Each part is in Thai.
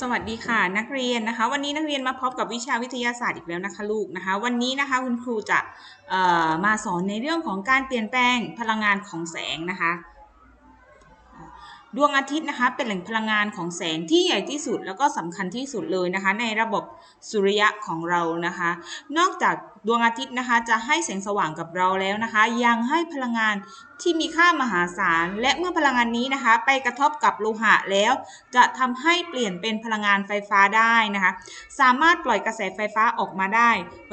สวัสดีค่ะนักเรียนนะคะ วันนี้นักเรียนมาพบกับวิชาวิทยาศาสตร์อีกแล้วนะคะลูกนะคะ วันนี้นะคะคุณครูจะมาสอนในเรื่องของการเปลี่ยนแปลงพลังงานของแสงนะคะ ดวงอาทิตย์นะคะเป็นแหล่งพลังงานของแสงที่ใหญ่ที่สุด แล้วก็สำคัญที่สุดเลยนะคะ ในระบบสุริยะของเรานะคะ นอกจากดวงอาทิตย์นะคะจะให้แสงสว่างกับเราแล้วนะคะ ยังให้พลังงานที่มีค่ามหาศาล และเมื่อพลังงานนี้นะคะ ไปกระทบกับโลหะแล้ว จะทำให้เปลี่ยนเป็นพลังงานไฟฟ้าได้นะคะ สามารถปล่อยกระแสไฟฟ้าออกมาได้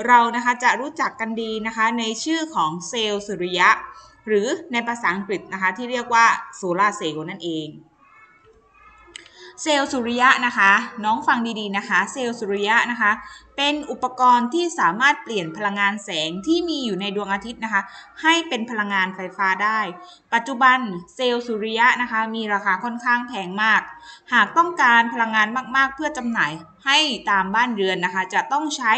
เรานะคะจะรู้จักกันดีนะคะในชื่อของเซลล์สุริยะ หรือในภาษาอังกฤษนะคะที่เรียกว่าโซลาร์เซลล์นั่นเองเซลล์สุริยะนะคะน้องฟังดีๆนะคะเซลล์สุริยะนะคะเป็นอุปกรณ์ที่สามารถเปลี่ยนพลังงานแสงที่มีอยู่ในดวงอาทิตย์นะคะให้เป็นพลังงานไฟฟ้าได้ ปัจจุบันเซลล์สุริยะนะคะมีราคาค่อนข้างแพงมาก หากต้องการพลังงานมากๆ เพื่อจำหน่ายให้ตามบ้านเรือนนะคะจะต้องใช้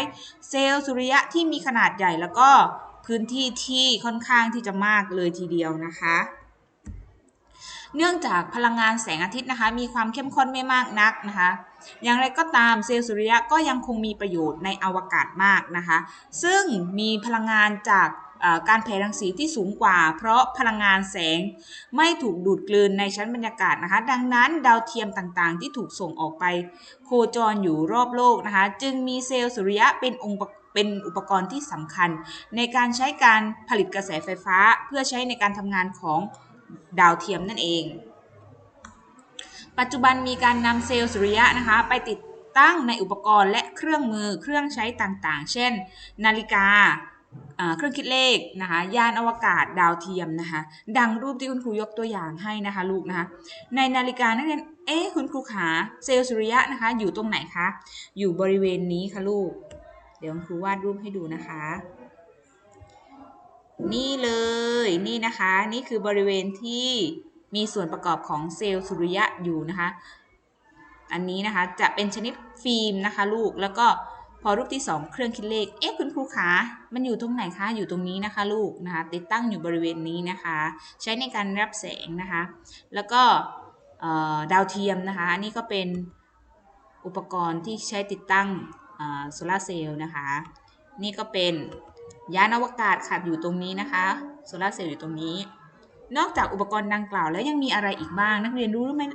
เซลล์สุริยะที่มีขนาดใหญ่แล้วก็ พื้นที่ที่ค่อนข้างที่จะมากเลยทีเดียวนะคะ เนื่องจากพลังงานแสงอาทิตย์นะคะ มีความเข้มข้นไม่มากนักนะคะ อย่างไรก็ตามเซลล์สุริยะก็ยังคงมีประโยชน์ในอวกาศมากนะคะ ซึ่งมีพลังงานจากการแผ่รังสีที่สูงกว่า เพราะพลังงานแสงไม่ถูกดูดกลืนในชั้นบรรยากาศนะคะ ดังนั้นดาวเทียมต่างๆ ที่ถูกส่งออกไป โคจรอยู่รอบโลกนะคะ จึงมีเซลล์สุริยะเป็นองค์ประ เป็นอุปกรณ์ที่สำคัญ ในการใช้การผลิตกระแสไฟฟ้า เพื่อใช้ในการทำงานของดาวเทียมนั่นเอง ปัจจุบันมีการนำเซลล์สุริยะนะคะไปติดตั้งในอุปกรณ์และเครื่องมือเครื่องใช้ต่างๆ เช่น นาฬิกาเครื่องคิดเลขนะคะยานอวกาศดาวเทียมนะคะดังรูปที่คุณครูยกตัวอย่างให้นะคะลูกนะคะในนาฬิกานักเรียนเอ๊คุณครูขาเซลล์สุริยะนะคะอยู่ตรงไหนคะอยู่บริเวณนี้ค่ะลูก ดี๋ยวครูวาดรูปให้ดูนะคะ นี่เลยนี่นะคะ นี่คือบริเวณที่มีส่วนประกอบของเซลล์สุริยะอยู่นะคะ อันนี้นะคะจะเป็นชนิดฟิล์มนะคะลูกแล้วก็พอรูปที่ 2 เครื่องคิดเลข เอ๊ะคุณครูคะ มันอยู่ตรงไหนคะ อยู่ตรงนี้นะคะลูกนะคะ ติดตั้งอยู่บริเวณนี้นะคะ ใช้ในการรับแสงนะคะ แล้วก็ดาวเทียมนะคะอันนี้ก็เป็นอุปกรณ์ที่ใช้ติดตั้ง โซลาร์เซลล์นะคะ นี่ก็เป็นยานอวกาศค่ะอยู่ตรงนี้นะคะโซลาร์เซลล์อยู่ตรงนี้ นอกจากอุปกรณ์ดังกล่าวแล้วยังมีอะไรอีกบ้าง นักเรียนรู้หรือไม่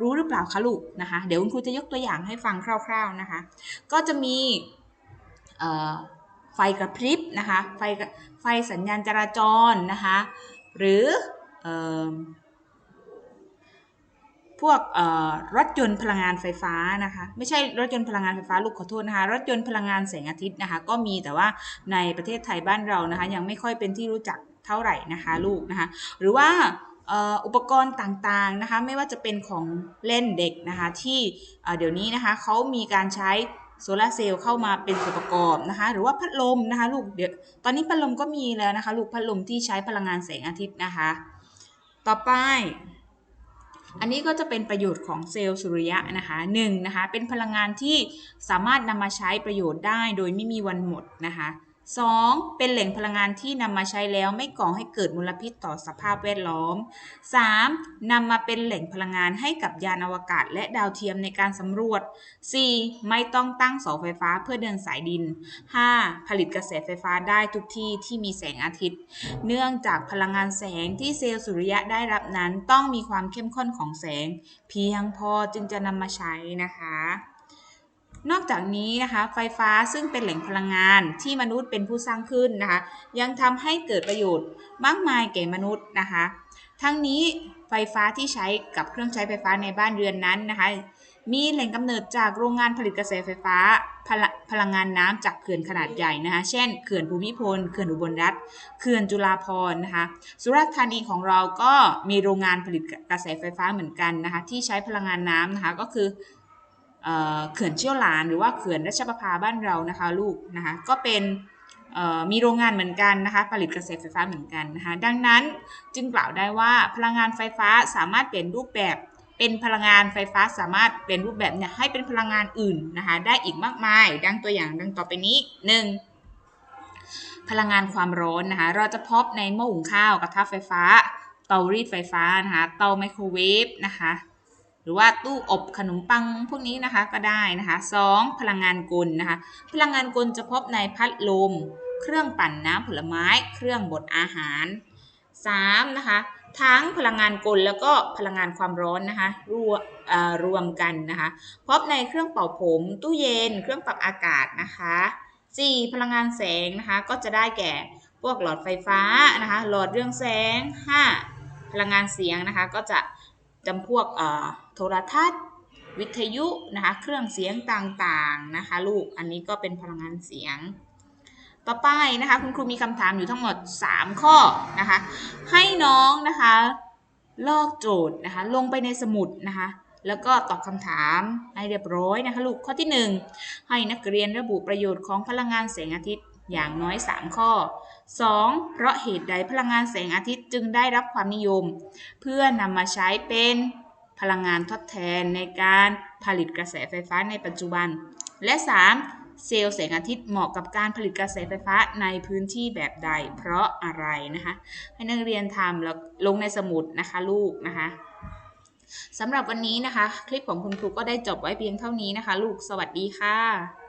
รู้หรือเปล่าคะลูกนะคะ เดี๋ยวคุณครูจะยกตัวอย่างให้ฟังคร่าว ๆนะคะ ก็จะมีไฟกระพริบนะคะ ไฟไฟสัญญาณจราจรนะคะ หรืออ พวกรถยนต์พลังงานไฟฟ้านะคะ ไม่ใช่รถยนต์พลังงานไฟฟ้าลูกขอโทษนะคะ รถยนต์พลังงานแสงอาทิตย์นะคะ ก็มีแต่ว่าในประเทศไทยบ้านเรานะคะ ยังไม่ค่อยเป็นที่รู้จักเท่าไหร่นะคะลูกนะคะ หรือว่าอุปกรณ์ต่างๆนะคะ ไม่ว่าจะเป็นของเล่นเด็กนะคะ ที่เดี๋ยวนี้นะคะเขามีการใช้โซลาเซลล์เข้ามาเป็นส่วนประกอบนะคะ หรือว่าพัดลมนะคะ ลูกเดี๋ยวตอนนี้พัดลมก็มีแล้วนะคะ ลูกพัดลมที่ใช้พลังงานแสงอาทิตย์นะคะ ต่อไป อันนี้ก็จะเป็นประโยชน์ของเซลล์สุริยะนะคะหนึ่งนะคะเป็นพลังงานที่สามารถนำมาใช้ประโยชน์ได้โดยไม่มีวันหมดนะคะ สองเป็นแหล่งพลังงานที่นำมาใช้แล้วไม่ก่อให้เกิดมลพิษต่อสภาพแวดล้อม 3. นำมาเป็นแหล่งพลังงานให้กับยานอวกาศและดาวเทียมในการสำรวจ 4. ไม่ต้องตั้งเสาไฟฟ้าเพื่อเดินสายดิน 5. ผลิตกระแสไฟฟ้าได้ทุกที่ที่มีแสงอาทิตย์ เนื่องจากพลังงานแสงที่เซลล์สุริยะได้รับนั้น ต้องมีความเข้มข้นของแสง เพียงพอจึงจะนำมาใช้นะคะ นอกจากนี้นะคะไฟฟ้าซึ่งเป็นแหล่งพลังงานที่มนุษย์เป็นผู้สร้างขึ้นนะคะ ยังทำให้เกิดประโยชน์มากมายแก่มนุษย์นะคะ ทั้งนี้ไฟฟ้าที่ใช้กับเครื่องใช้ไฟฟ้าในบ้านเรือนนั้นนะคะ มีแหล่งกำเนิดจากโรงงานผลิตกระแสไฟฟ้าพลพลังงานน้ำจากเขื่อนขนาดใหญ่นะคะ เช่นเขื่อนภูมิพลเขื่อนอุบลรัฐเขื่อนจุฬาภรณ์นะคะ สุราษฎร์ธานีของเราก็มีโรงงานผลิตกระแสไฟฟ้าเหมือนกันนะคะ ที่ใช้พลังงานน้ำนะคะก็คือ เขื่อนเชี่ยวหลานหรือว่าเขื่อนรัชประภาบ้านเรานะคะลูกนะคะก็เป็นมีโรงงานเหมือนกันนะคะผลิตกระแสไฟฟ้าเหมือนกันนะคะดังนั้นจึงกล่าวได้ว่าพลังงานไฟฟ้าสามารถเปลี่ยนรูปแบบเป็นพลังงานไฟฟ้าสามารถเปลี่ยนรูปแบบเนี่ยให้เป็นพลังงานอื่นนะคะได้อีกมากมาย ดังตัวอย่างดังต่อไปนี้ 1. พลังงานความร้อนนะคะเราจะพบในหม้อหุงข้าวกระทะไฟฟ้า เตารีดไฟฟ้านะคะเตาไมโครเวฟนะคะ หรือว่าตู้อบขนมปังพวกนี้นะคะก็ได้นะคะสองพลังงานกลนะคะ พลังงานกลจะพบในพัดลม เครื่องปั่นน้ำผลไม้ เครื่องบดอาหาร 3. นะคะทั้งพลังงานกลแล้วก็พลังงานความร้อนนะคะรวมรวมกันนะคะพบในเครื่องเป่าผม ตู้เย็น เครื่องปรับอากาศนะคะ 4. พลังงานแสงนะคะก็จะได้แก่พวกหลอดไฟฟ้านะคะหลอดเรืองแสง 5. พลังงานเสียงนะคะก็จะจำพวกเอ่อ โทรทัศน์ วิทยุนะคะเครื่องเสียงต่างๆนะคะลูกอันนี้ก็เป็นพลังงานเสียง ต่อไปนะคะคุณครูมีคำถามอยู่ทั้งหมด 3 ข้อนะคะให้น้องนะคะลอกโจทย์นะคะลงไปในสมุดนะคะแล้วก็ตอบคำถามให้เรียบร้อยนะคะลูกข้อที่ 1 ให้นักเรียนระบุประโยชน์ของพลังงานแสงอาทิตย์อย่างน้อย 3 ข้อ 2. เพราะเหตุใดพลังงานแสงอาทิตย์จึงได้รับความนิยม เพื่อนำมาใช้เป็น พลังงานทดแทนในการผลิตกระแสไฟฟ้าในปัจจุบัน และ 3. เซลล์แสงอาทิตย์เหมาะกับการผลิตกระแสไฟฟ้าในพื้นที่แบบใด เพราะอะไรนะคะให้นักเรียนทำแล้วลงในสมุดนะคะลูกนะคะสำหรับวันนี้นะคะ คลิปของคุณครูก็ได้จบไว้เพียงเท่านี้นะคะ ลูกสวัสดีค่ะ